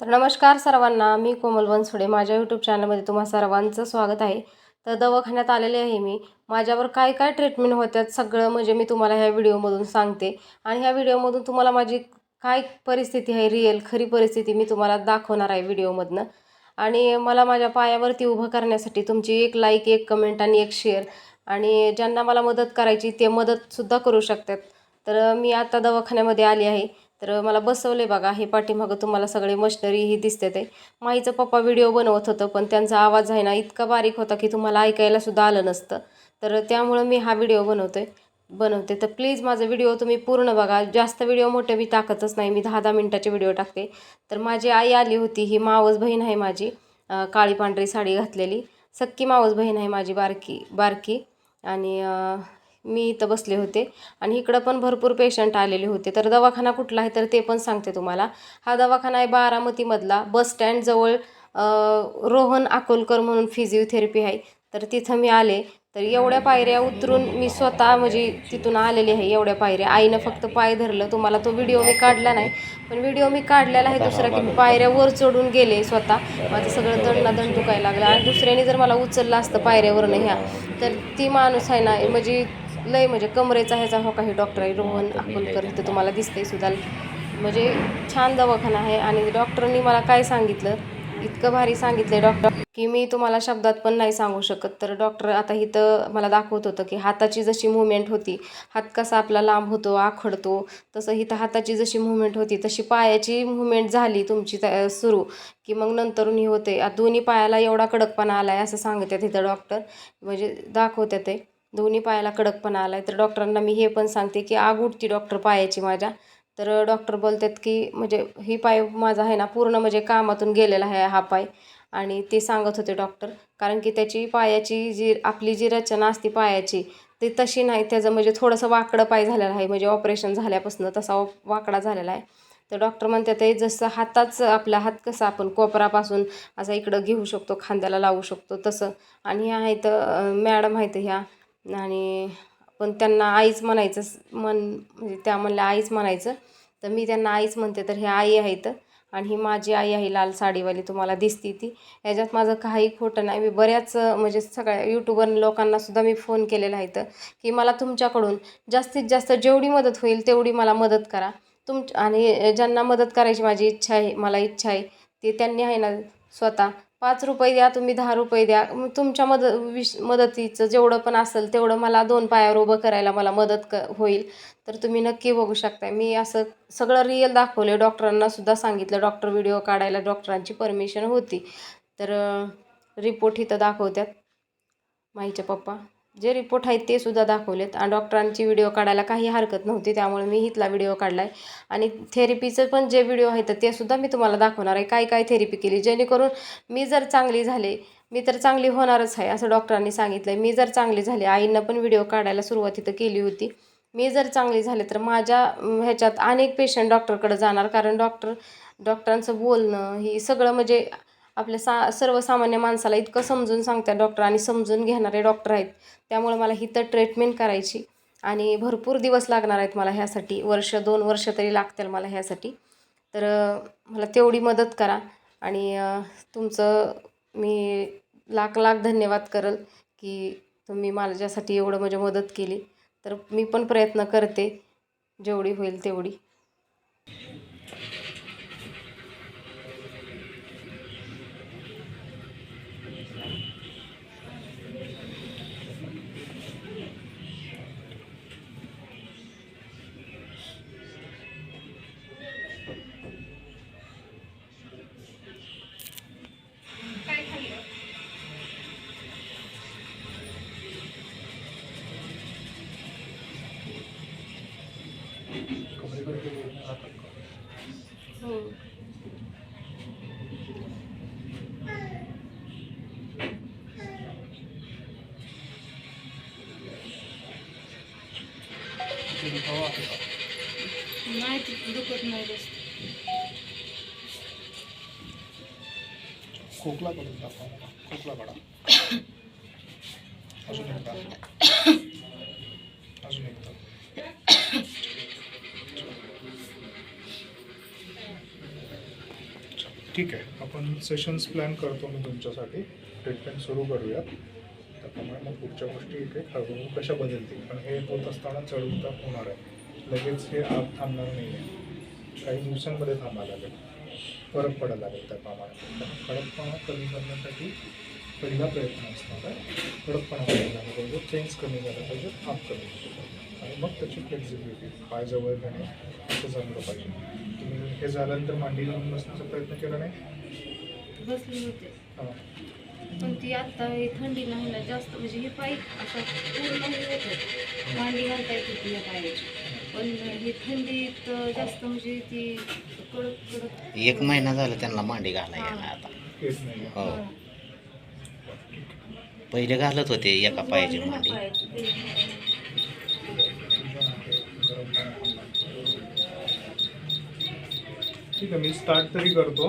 तर नमस्कार सर्वांना मी कोमल बनसोडे. माझ्या यूट्यूब चॅनलमध्ये तुम्हा सर्वांचं स्वागत आहे. तर दवाखान्यात आलेले आहे मी. माझ्यावर काय काय ट्रीटमेंट होत्यात सगळं म्हणजे मी तुम्हाला ह्या व्हिडिओमधून सांगते. आणि ह्या व्हिडिओमधून तुम्हाला माझी काय परिस्थिती आहे रिअल खरी परिस्थिती मी तुम्हाला दाखवणार आहे व्हिडिओमधनं आणि मला माझ्या पायावरती उभं करण्यासाठी तुमची एक लाईक एक कमेंट आणि एक शेअर आणि ज्यांना मला मदत करायची ते मदतसुद्धा करू शकतात. तर मी आता दवाखान्यामध्ये आली आहे. तर मला बसवले बघा हे पाठीमागं तुम्हाला सगळे मशनरी ही दिसते ते. माईचं पप्पा व्हिडिओ बनवत होतं पण त्यांचा आवाज आहे ना इतका बारीक होता की तुम्हाला ऐकायला सुद्धा आलं नसतं. तर त्यामुळं मी हा व्हिडिओ बनवतोय बनवते. तर प्लीज माझा व्हिडिओ तुम्ही पूर्ण बघा. जास्त व्हिडिओ मोठे मी टाकतच नाही मी दहा दहा मिनटाचे व्हिडिओ टाकते. तर माझी आई आली होती ही मावस बहीण आहे माझी काळी पांढरी साडी घातलेली. सक्की मावस बहीण आहे माझी बारकी बारकी. आणि मी इथं बसले होते. आणि इकडं पण भरपूर पेशंट आलेले होते. तर दवाखाना कुठला आहे तर ते पण सांगते तुम्हाला. हा दवाखाना आहे बारामतीमधला. बस स्टँडजवळ रोहन अकोलकर म्हणून फिजिओथेरपी आहे. तर तिथं मी आले. तर एवढ्या पायऱ्या उतरून मी स्वतः म्हणजे तिथून आलेली आहे एवढ्या पायऱ्या. आईनं फक्त पाय धरलं. तुम्हाला तो व्हिडिओ मी काढला नाही. पण व्हिडिओ मी काढलेला आहे दुसरा की मी पायऱ्या वर चढून गेले स्वतः. माझं सगळं दंडना दुखायला लागलं. आणि दुसऱ्याने जर मला उचललं असतं पायऱ्यावरनं ह्या तर ती माणूस आहे ना म्हणजे लय म्हणजे कमरेचा ह्याचा हो काही डॉक्टर आहे रोहन अकोलकर इथं तुम्हाला दिसतंय सुद्धा. म्हणजे छान दवाखाना आहे आणि डॉक्टरांनी मला काय सांगितलं? इतकं भारी सांगितलं डॉक्टर की मी तुम्हाला शब्दात पण नाही सांगू शकत. तर डॉक्टर आता इथं मला दाखवत होतं की हाताची जशी मुवमेंट होती हात कसा आपला लांब होतो आखडतो तसं इथं हाताची जशी मुवमेंट होती तशी पायाची मुवमेंट झाली तुमची सुरू. की मग नंतरून ही होते दोन्ही पायाला एवढा कडकपणा आला आहे असं सांगतात इथं डॉक्टर म्हणजे दाखवतात ते. दोन्ही पायाला कडकपणा आला आहे तर डॉक्टरांना मी हे पण सांगते की आग उठती डॉक्टर पायाची माझ्या. तर डॉक्टर बोलतात की म्हणजे ही पाय माझा आहे ना पूर्ण म्हणजे कामातून गेलेला आहे हा पाय. आणि ते सांगत होते डॉक्टर. कारण की त्याची पायाची जी आपली जी रचना असते पायाची ती तशी नाही. त्याचं म्हणजे थोडंसं वाकडं पाय झालेलं आहे. म्हणजे ऑपरेशन झाल्यापासून तसा वाकडा झालेला आहे. तर डॉक्टर म्हणतात ते जसं हाताच आपला हात कसा आपण कोपरापासून असा इकडं घेऊ शकतो खांद्याला लावू शकतो तसं. आणि ह्या आहेत मॅडम आहेत ह्या. आणि पण त्यांना आईच म्हणायचं मन म्हणजे त्या म्हणल्या आईच म्हणायचं. तर मी त्यांना आईच म्हणते तर हे आई आहेत आणि ही माझी आई आहे लाल साडीवाली तुम्हाला दिसती ती. ह्याच्यात माझं काही खोटं नाही. मी बऱ्याच म्हणजे सगळ्या यूट्यूबर लोकांना सुद्धा मी फोन केलेला आहे तर की मला तुमच्याकडून जास्तीत जास्त जेवढी मदत होईल तेवढी मला मदत करा. तुम आणि ज्यांना मदत करायची माझी इच्छा आहे मला इच्छा आहे ते त्यांनी आहे ना स्वतः पाच रुपये द्या तुम्ही दहा रुपये द्या. मग तुमच्या मद विश मदतीचं जेवढं पण असेल तेवढं मला दोन पायावर उभं करायला मला मदत क होईल. तर तुम्ही नक्की बघू शकता मी असं सगळं रिअल दाखवले डॉक्टरांना सुद्धा सांगितलं. डॉक्टर व्हिडिओ काढायला डॉक्टरांची परमिशन होती. तर रिपोर्ट इथं दाखवतात माईच्या पप्पा. जे रिपोर्ट आहेत ते सुद्धा दाखवलेत. आणि डॉक्टरांची व्हिडिओ काढायला काही हरकत नव्हती त्यामुळे मी इथला व्हिडिओ काढला आहे आणि थेरपीचं पण जे व्हिडिओ आहेत ते सुद्धा मी तुम्हाला दाखवणार आहे. काय काय थेरपी केली? जेणेकरून मी जर चांगली झाले मी तर चांगली होणारच आहे असं डॉक्टरांनी सांगितलं आहे मी जर चांगली झाले आईनं पण व्हिडिओ काढायला सुरुवात इथं केली होती. मी जर चांगली झाले तर माझ्या ह्याच्यात अनेक पेशंट डॉक्टरकडे जाणार. कारण डॉक्टर डॉक्टरांचं बोलणं ही सगळं म्हणजे आपल्या सा सर्वसामान्य माणसाला इतकं समजून सांगतात डॉक्टर आणि समजून घेणारे डॉक्टर आहेत. त्यामुळे मला ही तर ट्रीटमेंट करायची. आणि भरपूर दिवस लागणार आहेत मला ह्यासाठी. वर्ष दोन वर्ष तरी लागतील मला ह्यासाठी. तर मला तेवढी मदत करा. आणि तुमचं मी लाख लाख धन्यवाद करल की तुम्ही माझ्यासाठी एवढं म्हणजे मदत केली. तर मी पण प्रयत्न करते. जेवढी होईल तेवढी. नाही दुखत नाही जास्त खोकला करून दाखवा खोकला काढा अजून एकदा अजून एकदा ठीक आहे. आपण सेशन्स प्लॅन करतो मी तुमच्यासाठी. ट्रीटमेंट सुरू करूयात. त्याप्रमाणे मग पुढच्या गोष्टी इथे हळूहळू कशा बदलतील. पण हे होत असताना चढ उतार होणार आहे. लगेच हे आग थांबणार नाही आहे काही दिवसांमध्ये थांबायला लागेल. फरक पडायला लागेल त्याप्रमाणे तर कडकपणा कमी करण्यासाठी पहिला प्रयत्न असणार आहे. कडकपणा कमी झाला पाहिजे चेंज कमी झाला पाहिजे थांब कमी झाली पाहिजे. आणि मग त्याची फ्लेक्झिबिलिटी पाय जवळ घेणे असं जमलं पाहिजे. तुम्ही हे झाल्यानंतर मांडी घालून बसण्याचा प्रयत्न केला नाही? बसले होते. हां. पण ती आता हे थंडी नाही ना जास्त म्हणजे हे पाय असा पूर्ण होतं मांडी घालता येत होती या पायाची. पण हे थंडीत जास्त म्हणजे ती कडक कडक. एक महिना झाला त्यांना मांडी घाला येणार आता. हो. पहिले घालत होते एका पायाची मांडी ठीक आहे मी स्टार्ट तरी करतो.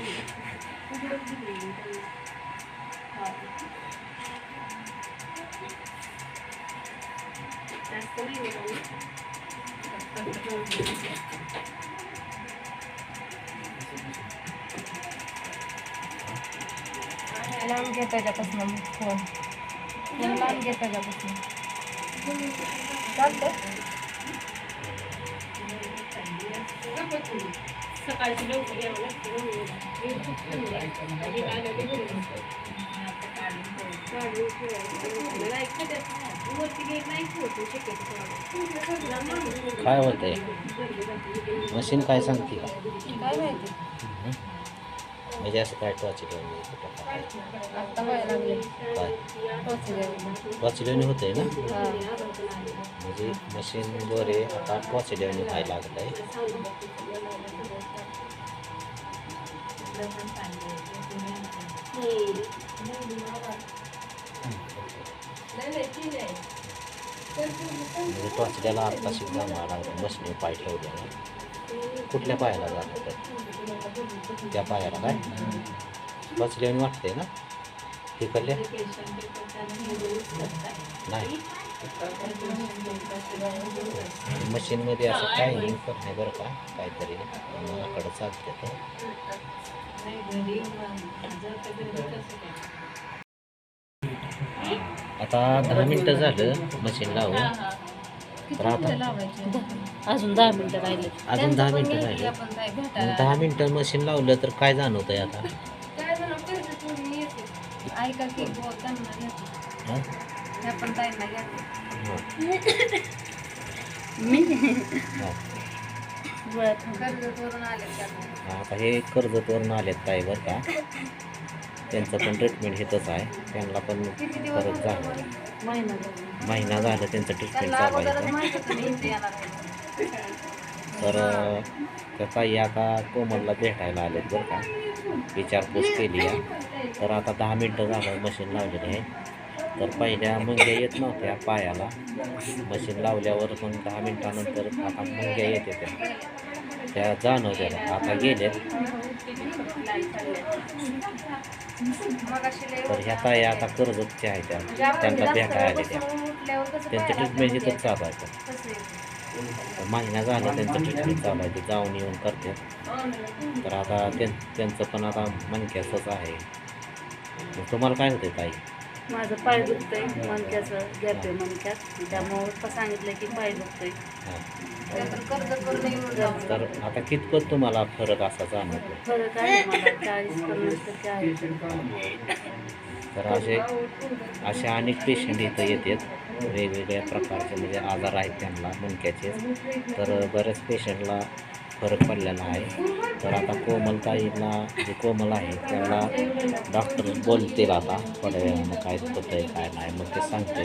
सांगेन. लांब घे त्याच्यापासून फोन फोन लांब घे त्याच्यापासून चालतं सकाळची लवकर यावं लागतं काय होतंय? मशीन काय सांगते का? काय माहिती? म्हणजे असं काय टॉची आत्ता व्हायला लागले. काय? होतंय ना? हां. म्हणजे मशीनद्वारे आता टॉचिलेवणी व्हायला लागत आहे म्हणजे टॉचल्याला आत्ताशी जाणार लागलं मशीन पाय ठेवल्यानं कुठल्या पायाला जात होतं त्या पायाला काय? टॉचल्यावणी वाटते ना? तिकडल्या नाही. मशीनमध्ये असं काय टायमिंग नाही बरं का? काहीतरी मनाकडं चालते तर आता दहा मिनटं झालं मशीन लावून. तर आता अजून दहा मिनिटं राहिले. अजून दहा मिनटं राहिले. आपण काय मग भेटायला दहा मिनटं मशीन लावलं तर काय जाणवत आहे आता हं? हां. आता हे कर्जतवरून आलेत काय बरं का. त्यांचं पण ट्रीटमेंट घेतच आहे. त्यांना पण परत झालं महिना झाला त्यांचं ट्रीटमेंट चालू आहे तर त्या ताई आता कोमलला भेटायला आलेत बरं का. विचारपूस केली आहे. तर आता दहा मिनटं झालं मशीन लावलेली आहे. तर पहिल्या मुंग्या येत नव्हत्या पायाला. मशीन लावल्यावर मग दहा मिनटानंतर आता मुंग्या येत त्या त्या जाणवत्या आता गेलेत तर ह्या ताई आता कर्जतच्या आहेत त्या. त्यांना भेटा आले त्या त्यांचं ट्रीटमेंट इथंच चालू आहे. तर. महिना झाला त्यांचं ट्रीटमेंट चालू आहे. ते जाऊन येऊन करते तर आता त्यां त्यांचं पण आता मणक्याचंच आहे. तुम्हाला काय होते ताई? माझं पाय दुखतंय मणक्याचं गॅप आहे मणक्यात. त्यामुळं सांगितलं की पाय दुखतंय. तर आता कितपत तुम्हाला फरक असा जाणवतो फरक आहे मला चाळीस पन्नास टक्के आहे. तर असे असे अनेक पेशंट इथं येतात. वेगवेगळ्या प्रकारचे म्हणजे आजार आहेत त्यांना मणक्याचे तर बऱ्याच पेशंटला फरक पडलेला आहे. तर आता कोमलताईंना जे कोमल आहे त्यांना डॉक्टर बोलतील आता थोड्या वेळानं काय होतं आहे काय नाही मग ते सांगते